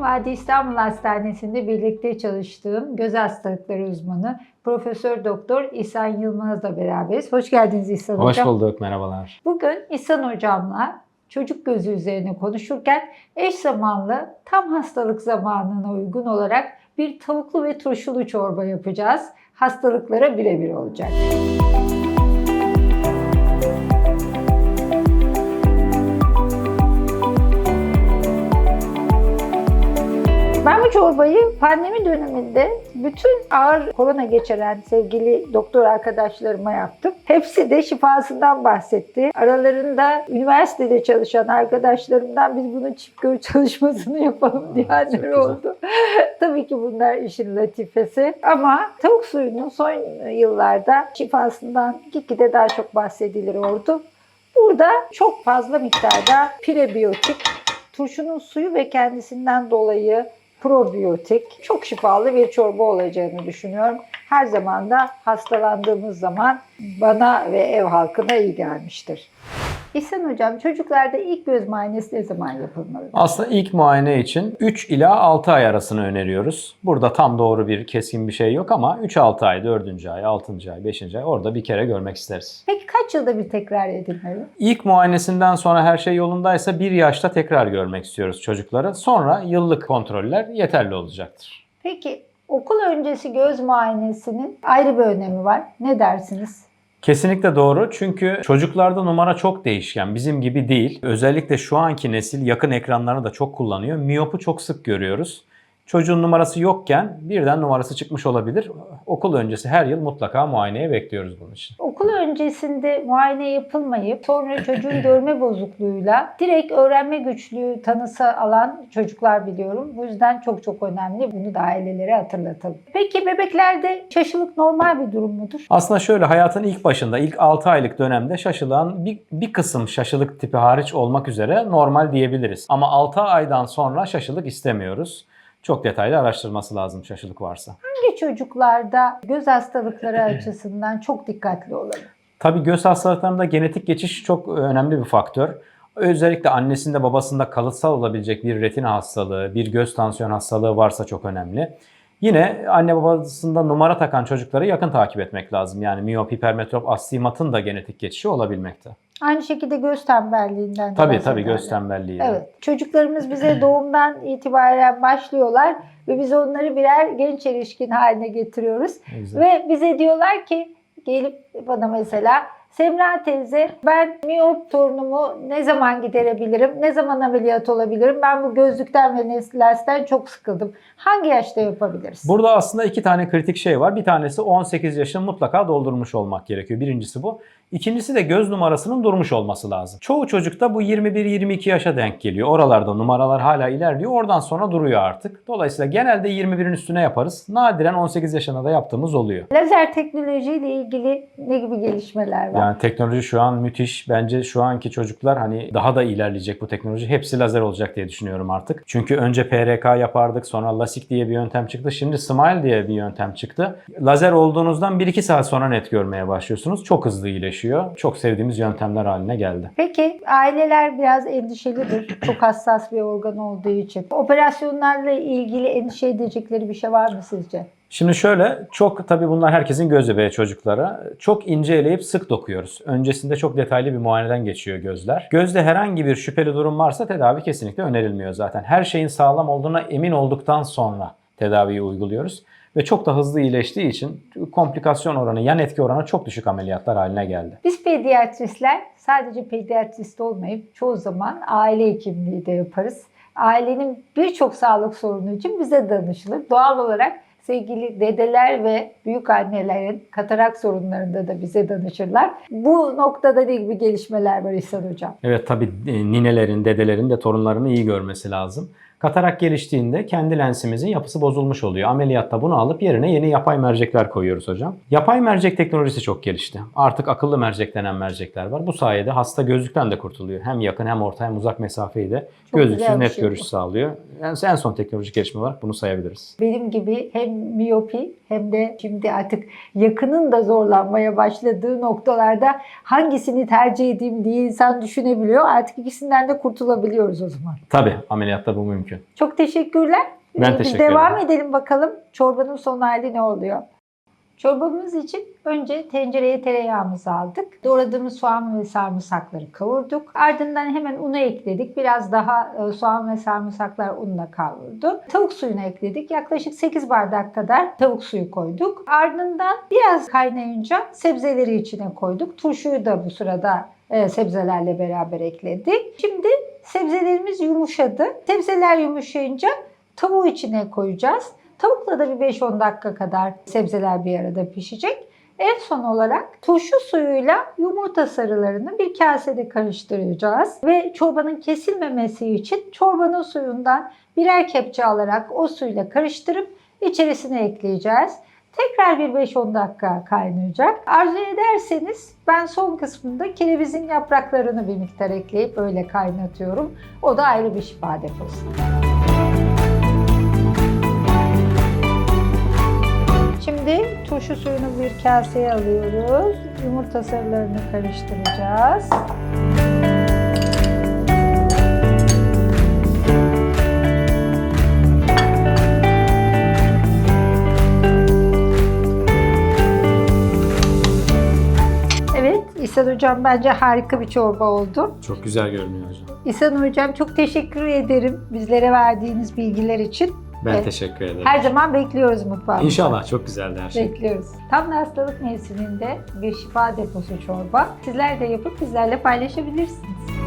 Bugün Vadi İstanbul Hastanesi'nde birlikte çalıştığım göz hastalıkları uzmanı Profesör Doktor İhsan Yılmaz'la beraberiz. Hoş geldiniz İhsan Hoş Hocam. bulduk, merhabalar. Bugün İhsan Hocam'la çocuk gözü üzerine konuşurken eş zamanlı tam hastalık zamanına uygun olarak bir tavuklu ve turşulu çorba yapacağız. Hastalıklara birebir olacak. Ben pandemi döneminde bütün ağır korona geçiren sevgili doktor arkadaşlarıma yaptım. Hepsi de şifasından bahsetti. Aralarında üniversitede çalışan arkadaşlarımdan biz bunun çift göz çalışmasını yapalım diyenler oldu. Tabii ki bunlar işin latifesi. Ama tavuk suyunun son yıllarda şifasından gitgide daha çok bahsedilir oldu. Burada çok fazla miktarda prebiyotik, turşunun suyu ve kendisinden dolayı probiyotik, çok şifalı bir çorba olacağını düşünüyorum. Her zaman da hastalandığımız zaman bana ve ev halkına iyi gelmiştir. İhsan Hocam çocuklarda ilk göz muayenesi ne zaman yapılmalı? Aslında ilk muayene için 3 ila 6 ay arasını öneriyoruz. Burada tam doğru bir keskin bir şey yok ama 3-6 ay, 4. ay, 6. ay, 5. ay orada bir kere görmek isteriz. Peki kaç yılda bir tekrar edilmeli? İlk muayenesinden sonra her şey yolundaysa 1 yaşta tekrar görmek istiyoruz çocukları. Sonra yıllık kontroller yeterli olacaktır. Peki okul öncesi göz muayenesinin ayrı bir önemi var. Ne dersiniz? Kesinlikle doğru çünkü çocuklarda numara çok değişken. Bizim gibi değil. Özellikle şu anki nesil yakın ekranlarını da çok kullanıyor. Miyopu çok sık görüyoruz. Çocuğun numarası yokken birden numarası çıkmış olabilir. Okul öncesi her yıl mutlaka muayeneye bekliyoruz bunun için. Okul öncesinde muayene yapılmayıp sonra çocuğun görme bozukluğuyla direkt öğrenme güçlüğü tanısı alan çocuklar biliyorum. Bu yüzden çok çok önemli. Bunu da ailelere hatırlatalım. Peki bebeklerde şaşılık normal bir durum mudur? Aslında şöyle hayatın ilk başında ilk 6 aylık dönemde şaşılan bir, bir kısım şaşılık tipi hariç olmak üzere normal diyebiliriz. Ama 6 aydan sonra şaşılık istemiyoruz. Çok detaylı araştırması lazım şaşılık varsa. Hangi çocuklarda göz hastalıkları açısından çok dikkatli olalım? Tabii göz hastalıklarında genetik geçiş çok önemli bir faktör. Özellikle annesinde babasında kalıtsal olabilecek bir retina hastalığı, bir göz tansiyon hastalığı varsa çok önemli. Yine anne babasında numara takan çocukları yakın takip etmek lazım. Yani miyop, hipermetrop, astigmatın da genetik geçişi olabilmekte. Aynı şekilde göz tembelliğinden de Tabii tabii bahsederler. göz tembelliği. Evet. Çocuklarımız bize doğumdan itibaren başlıyorlar ve biz onları birer genç erişkin haline getiriyoruz. Güzel. Ve bize diyorlar ki gelip bana mesela Semra teyze ben miyop torunumu ne zaman giderebilirim? Ne zaman ameliyat olabilirim? Ben bu gözlükten ve lensten çok sıkıldım. Hangi yaşta yapabiliriz? Burada aslında iki tane kritik şey var. Bir tanesi 18 yaşını mutlaka doldurmuş olmak gerekiyor. Birincisi bu. İkincisi de göz numarasının durmuş olması lazım. Çoğu çocukta bu 21-22 yaşa denk geliyor. Oralarda numaralar hala ilerliyor. Oradan sonra duruyor artık. Dolayısıyla genelde 21'in üstüne yaparız. Nadiren 18 yaşına da yaptığımız oluyor. Lazer teknolojiyle ilgili ne gibi gelişmeler var? Yani teknoloji şu an müthiş. Bence şu anki çocuklar hani daha da ilerleyecek bu teknoloji. Hepsi lazer olacak diye düşünüyorum artık. Çünkü önce PRK yapardık, sonra LASIK diye bir yöntem çıktı. Şimdi SMILE diye bir yöntem çıktı. Lazer olduğunuzdan 1-2 saat sonra net görmeye başlıyorsunuz. Çok hızlı iyileşiyor. Çok sevdiğimiz yöntemler haline geldi. Peki aileler biraz endişelidir. Çok hassas bir organ olduğu için. Operasyonlarla ilgili endişe edecekleri bir şey var mı sizce? Şimdi şöyle çok tabii bunlar herkesin göz bebeği çocuklara. Çok ince eleyip sık dokuyoruz. Öncesinde çok detaylı bir muayeneden geçiyor gözler. Gözde herhangi bir şüpheli durum varsa tedavi kesinlikle önerilmiyor zaten. Her şeyin sağlam olduğuna emin olduktan sonra tedaviyi uyguluyoruz. Ve çok da hızlı iyileştiği için komplikasyon oranı, yan etki oranı çok düşük ameliyatlar haline geldi. Biz pediatristler sadece pediatrist olmayıp çoğu zaman aile hekimliği de yaparız. Ailenin birçok sağlık sorunu için bize danışılır. Doğal olarak sevgili dedeler ve büyük annelerin katarak sorunlarında da bize danışırlar. Bu noktada ne gibi gelişmeler var İhsan Hocam? Evet tabii e, ninelerin, dedelerin de torunlarını iyi görmesi lazım. Katarak geliştiğinde kendi lensimizin yapısı bozulmuş oluyor. Ameliyatta bunu alıp yerine yeni yapay mercekler koyuyoruz hocam. Yapay mercek teknolojisi çok gelişti. Artık akıllı mercek denen mercekler var. Bu sayede hasta gözlükten de kurtuluyor. Hem yakın hem orta hem uzak mesafeyi de Çok gözlüksüz net şey görüş bu. sağlıyor. Yani en son teknolojik gelişme olarak bunu sayabiliriz. Benim gibi hem miyopi hem de şimdi artık yakının da zorlanmaya başladığı noktalarda hangisini tercih edeyim diye insan düşünebiliyor. Artık ikisinden de kurtulabiliyoruz o zaman. Tabii ameliyatta bu mümkün. Çok teşekkürler. Ben Ee, teşekkür Biz devam ederim. edelim bakalım çorbanın son hali ne oluyor? Çorbamız için önce tencereye tereyağımızı aldık. Doğradığımız soğan ve sarımsakları kavurduk. Ardından hemen unu ekledik. Biraz daha e, soğan ve sarımsaklar unla kavruldu. Tavuk suyunu ekledik. Yaklaşık 8 bardak kadar tavuk suyu koyduk. Ardından biraz kaynayınca sebzeleri içine koyduk. Turşuyu da bu sırada e, sebzelerle beraber ekledik. Şimdi sebzelerimiz yumuşadı. Sebzeler yumuşayınca tavuğu içine koyacağız. Tavukla da bir 5-10 dakika kadar sebzeler bir arada pişecek. En son olarak turşu suyuyla yumurta sarılarını bir kasede karıştıracağız. Ve çorbanın kesilmemesi için çorbanın suyundan birer kepçe alarak o suyla karıştırıp içerisine ekleyeceğiz. Tekrar bir 5-10 dakika kaynayacak. Arzu ederseniz ben son kısmında kerevizin yapraklarını bir miktar ekleyip öyle kaynatıyorum. O da ayrı bir şifa deposu. Şimdi turşu suyunu bir kaseye alıyoruz. Yumurta sarılarını karıştıracağız. Evet, İhsan Hocam bence harika bir çorba oldu. Çok güzel görünüyor hocam. İhsan Hocam çok teşekkür ederim bizlere verdiğiniz bilgiler için. Ben Evet. teşekkür ederim. Her zaman bekliyoruz mutfağımızda. İnşallah çok güzeldi her şey. Bekliyoruz. Tam da hastalık mevsiminde bir şifa deposu çorba. Sizler de yapıp bizlerle paylaşabilirsiniz.